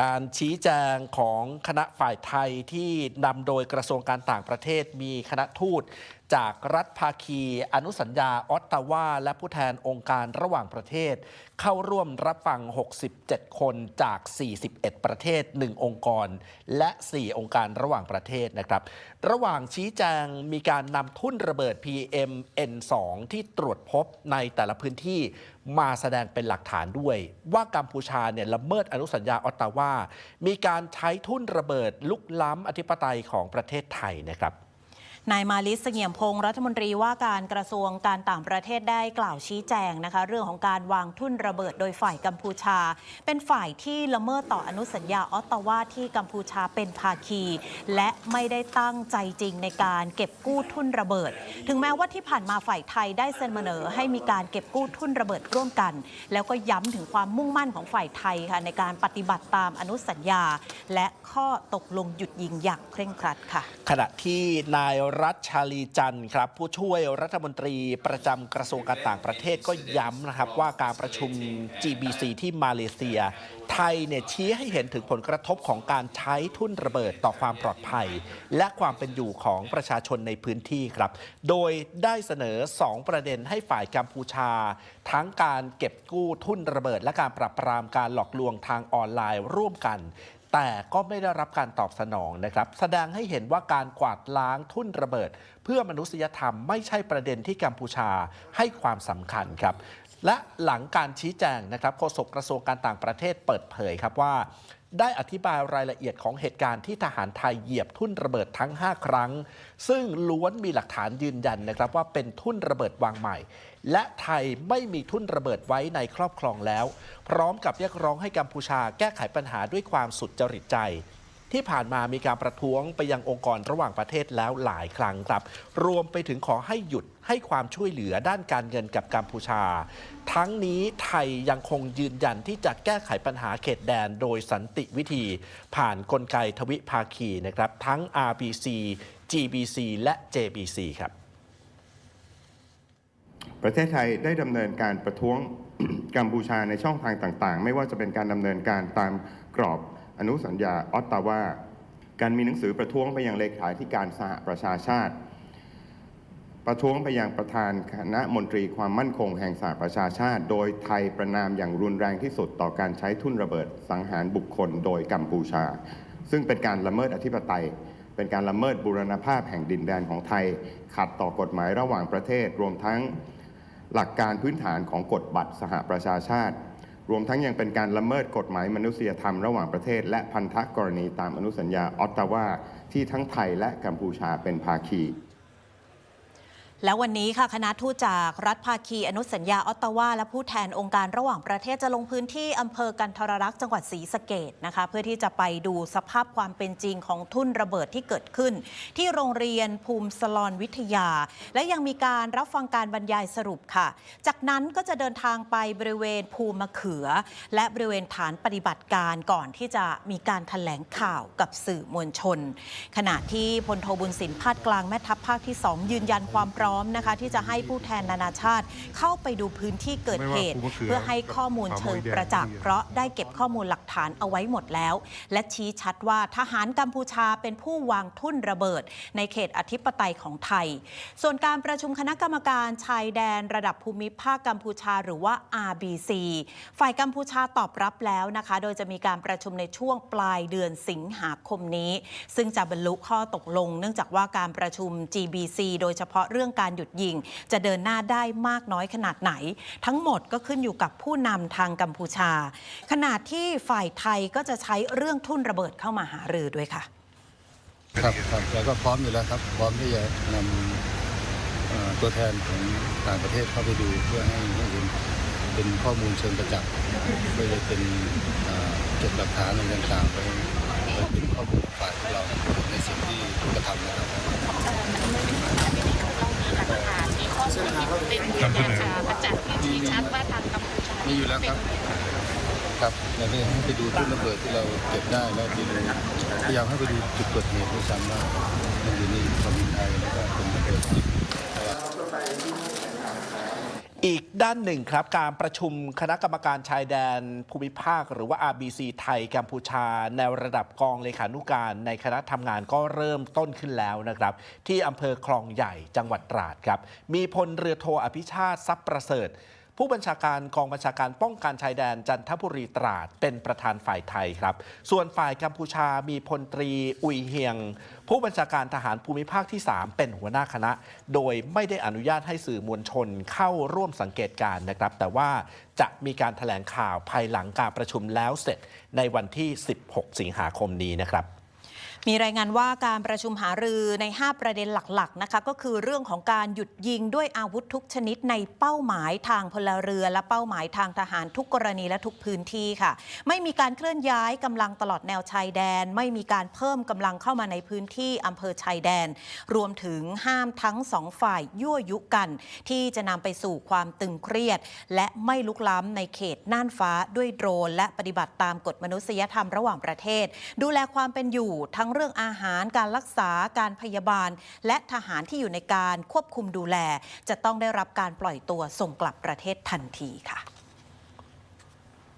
การชี้แจงของคณะฝ่ายไทยที่นำโดยกระทรวงการต่างประเทศมีคณะทูต จากรัฐภาคี อนุสัญญาออตตาวา และผู้แทนองค์การระหว่างประเทศ เข้าร่วมรับฟัง 67 คนจาก 41 ประเทศ 1 องค์กร และ 4 องค์การระหว่างประเทศนะครับ ระหว่างชี้แจงมีการนำทุ่นระเบิด PM N2 ที่ตรวจพบในแต่ละพื้นที่มาแสดงเป็นหลักฐานด้วย ว่ากัมพูชาเนี่ยละเมิดอนุสัญญาออตตาวา มีการใช้ทุ่นระเบิดลุกล้ำอธิปไตยของประเทศไทยนะครับ นายมาลิสเสงี่ยมพงศ์รัฐมนตรีว่าการกระทรวงการต่างประเทศได้กล่าวชี้แจงนะคะ เรื่องของการวางทุ่นระเบิดโดยฝ่ายกัมพูชา เป็นฝ่ายที่ละเมิดต่ออนุสัญญาออตตาวาที่กัมพูชาเป็นภาคี และไม่ได้ตั้งใจจริงในการเก็บกู้ทุ่นระเบิด ถึงแม้ว่าที่ผ่านมาฝ่ายไทยได้เสนอให้มีการเก็บกู้ทุ่นระเบิดร่วมกัน แล้วก็ย้ำถึงความมุ่งมั่นของฝ่ายไทยค่ะในการปฏิบัติตามอนุสัญญา และข้อตกลงหยุดยิงอย่างเคร่งครัดค่ะ ขณะที่นายรัชชาลีจันทร์ครับ ผู้ช่วยรัฐมนตรีประจำกระทรวงการต่างประเทศก็ย้ำนะครับว่าการประชุม GBC ที่มาเลเซีย ไทยเนี่ยชี้ให้เห็นถึงผลกระทบของการใช้ทุ่นระเบิดต่อความปลอดภัย และความเป็นอยู่ของประชาชนในพื้นที่ครับ โดยได้เสนอ 2 ประเด็นให้ฝ่ายกัมพูชา ทั้งการเก็บกู้ทุ่นระเบิด และการปราบปรามการหลอกลวงทางออนไลน์ร่วมกัน แต่ก็ไม่ได้รับการตอบสนองนะครับ แสดงให้เห็นว่าการกวาดล้างทุ่นระเบิด เพื่อมนุษยธรรมไม่ใช่ประเด็นที่กัมพูชาให้ความสำคัญครับและหลังการชี้แจงนะครับโฆษกกระทรวงการต่างประเทศเปิดเผยครับว่าได้อธิบายรายละเอียดของเหตุการณ์ที่ทหารไทยเหยียบทุ่นระเบิดทั้ง 5 ครั้ง ซึ่งล้วนมีหลักฐานยืนยันนะครับว่าเป็นทุ่นระเบิดวางใหม่ และไทยไม่มีทุ่นระเบิดไว้ในครอบครองแล้ว พร้อมกับเรียกร้องให้กัมพูชาแก้ไขปัญหาด้วยความสุดจริตใจ ที่ผ่านมามีการประท้วงไปยังองค์กรระหว่างประเทศแล้วหลายครั้งครับ รวมไปถึงขอให้หยุดให้ความช่วยเหลือด้านการเงินกับกัมพูชา ทั้งนี้ไทยยังคงยืนยันที่จะแก้ไขปัญหาเขตแดนโดยสันติวิธี ผ่านนกลไกทวิภาคีนะครับทั้ง RBC GBC และ JBC ครับ ประเทศไทยได้ดำเนินการประท้วงกัมพูชาในช่องทางต่าง ๆ ไม่ว่าจะเป็นการดำเนินการตามกรอบ อนุสัญญาออตตาวาการมีหนังสือประท้วงไปยังเลขาธิการสหประชาชาติ ประท้วงไปยังประธานคณะมนตรีความมั่นคงแห่งสหประชาชาติ โดยไทยประนามอย่างรุนแรงที่สุดต่อการใช้ทุ่นระเบิดสังหารบุคคลโดยกัมพูชา ซึ่งเป็นการละเมิดอธิปไตย เป็นการละเมิดบูรณภาพแห่งดินแดนของไทย ขัดต่อกฎหมายระหว่างประเทศรวมทั้งหลักการพื้นฐานของกฎบัตรสหประชาชาติ รวมทั้งยังเป็นการละเมิดกฎหมายมนุษยธรรมระหว่างประเทศ และพันธกรณีตามอนุสัญญาออตตาวาที่ทั้งไทยและกัมพูชาเป็นภาคี แล้ววันนี้ค่ะคณะทูตจากรัฐภาคีอนุสัญญาออตตาวาและผู้แทนองค์การระหว่างประเทศจะลงพื้นที่อำเภอกันทรรักษ์จังหวัดศรีสะเกดนะคะเพื่อที่จะไปดูสภาพความเป็นจริงของทุ่นระเบิดที่เกิดขึ้น ที่โรงเรียนภูมิสลอนวิทยา และยังมีการรับฟังการบรรยายสรุปค่ะ จากนั้นก็จะเดินทางไปบริเวณภูมะเขือ และบริเวณฐานปฏิบัติการก่อนที่จะมีการแถลงข่าวกับสื่อมวลชน ขณะที่พลโทบุญสินพาดกลางแม่ทัพภาคที่ 2 ยืนยันความพร้อมนะคะที่จะให้ผู้แทนนานาชาติ เข้าไปดูพื้นที่เกิดเหตุไม่ว่าภูมะเขือเพื่อให้ข้อมูลเชิงประจักษ์ความเพราะได้เก็บข้อมูลหลักฐานเอาไว้หมดแล้ว และชี้ชัดว่าทหารกัมพูชาเป็นผู้วางทุ่นระเบิด ในเขตอธิปไตยของไทย ส่วนการประชุมคณะกรรมการชายแดนระดับภูมิภาคกัมพูชาหรือว่า RBC ฝ่ายกัมพูชาตอบรับแล้วนะคะ โดยจะมีการประชุมในช่วงปลายเดือนสิงหาคมนี้ ซึ่งจะบรรลุข้อตกลง เนื่องจากว่าการประชุม GBC โดยเฉพาะเรื่องการหยุดยิง จะเดินหน้าได้มากน้อยขนาดไหน ทั้งหมดก็ขึ้นอยู่กับผู้นำทางกัมพูชา ขณะที่ฝ่ายไทยก็จะใช้เรื่องทุ่นระเบิดเข้ามาหารือด้วยค่ะ ครับครับแล้วก็พร้อมอยู่แล้วครับ พร้อมที่จะนำตัวแทนของต่างประเทศเข้าไปดูเพื่อให้ให้เห็นเป็นข้อมูลเชิงประจักษ์เพื่อจะเป็นเก็บหลักฐานอะไรต่างๆไปไปเป็นข้อมูลฝ่ายของเราในสิ่งที่กระทำนะครับ มีข้อมูลที่เป็นยืนยันจากประจักษ์ที่ชี้ชัดว่าทางกัมพูชามีอยู่แล้วครับ ครับอยาได้ให้ไปดูทุ่นระเบิดที่เราเก็บได้แล้วไปดูพยายามให้ไปดูจุดเกิดเหตุด้วยซ้ำว่ามันอยู่ในความินไทยแล้วก็เป็นระเบิดที่ อีกด้านหนึ่งครับ การประชุมคณะกรรมการชายแดนภูมิภาค หรือว่า RBC ไทยกัมพูชา ในระดับกองเลขานุการในคณะทำงานก็เริ่มต้นขึ้นแล้วนะครับ ที่อำเภอคลองใหญ่จังหวัดตราดครับ มีพลเรือโทอภิชาติทรัพย์ประเสริฐ ผู้บัญชาการกองบัญชาการป้องกันชายแดนจันทบุรีตราด เป็นประธานฝ่ายไทยครับ ส่วนฝ่ายกัมพูชามีพลตรีอุยเฮียง ผู้บัญชาการทหารภูมิภาคที่ 3 เป็นหัวหน้าคณะ โดยไม่ได้อนุญาตให้สื่อมวลชนเข้าร่วมสังเกตการนะครับ แต่ว่าจะมีการถแถลงข่าวภายหลังการประชุมแล้วเสร็จในวันที่ 16 สิงหาคมนี้นะครับ มีรายงานว่าการประชุมหารือใน 5 ประเด็นหลักๆนะคะก็คือเรื่องของการหยุดยิงด้วยอาวุธทุกชนิดในเป้าหมายทางพลเรือ และเป้าหมายทางทหารทุกกรณีและทุกพื้นที่ค่ะ ไม่มีการเคลื่อนย้ายกำลังตลอดแนวชายแดน ไม่มีการเพิ่มกำลังเข้ามาในพื้นที่อำเภอชายแดน รวมถึงห้ามทั้งสองฝ่ายยั่วยุกัน ที่จะนำไปสู่ความตึงเครียด และไม่ลุกล้ำในเขตน่านฟ้าด้วยโดรน และปฏิบัติตามกฎมนุษยธรรมระหว่างประเทศ ดูแลความเป็นอยู่ทั้งรื่องอาหารการรักษาการพยาบาล และทหารที่อยู่ในการควบคุมดูแล จะต้องได้รับการปล่อยตัวส่งกลับประเทศทันทีค่ะ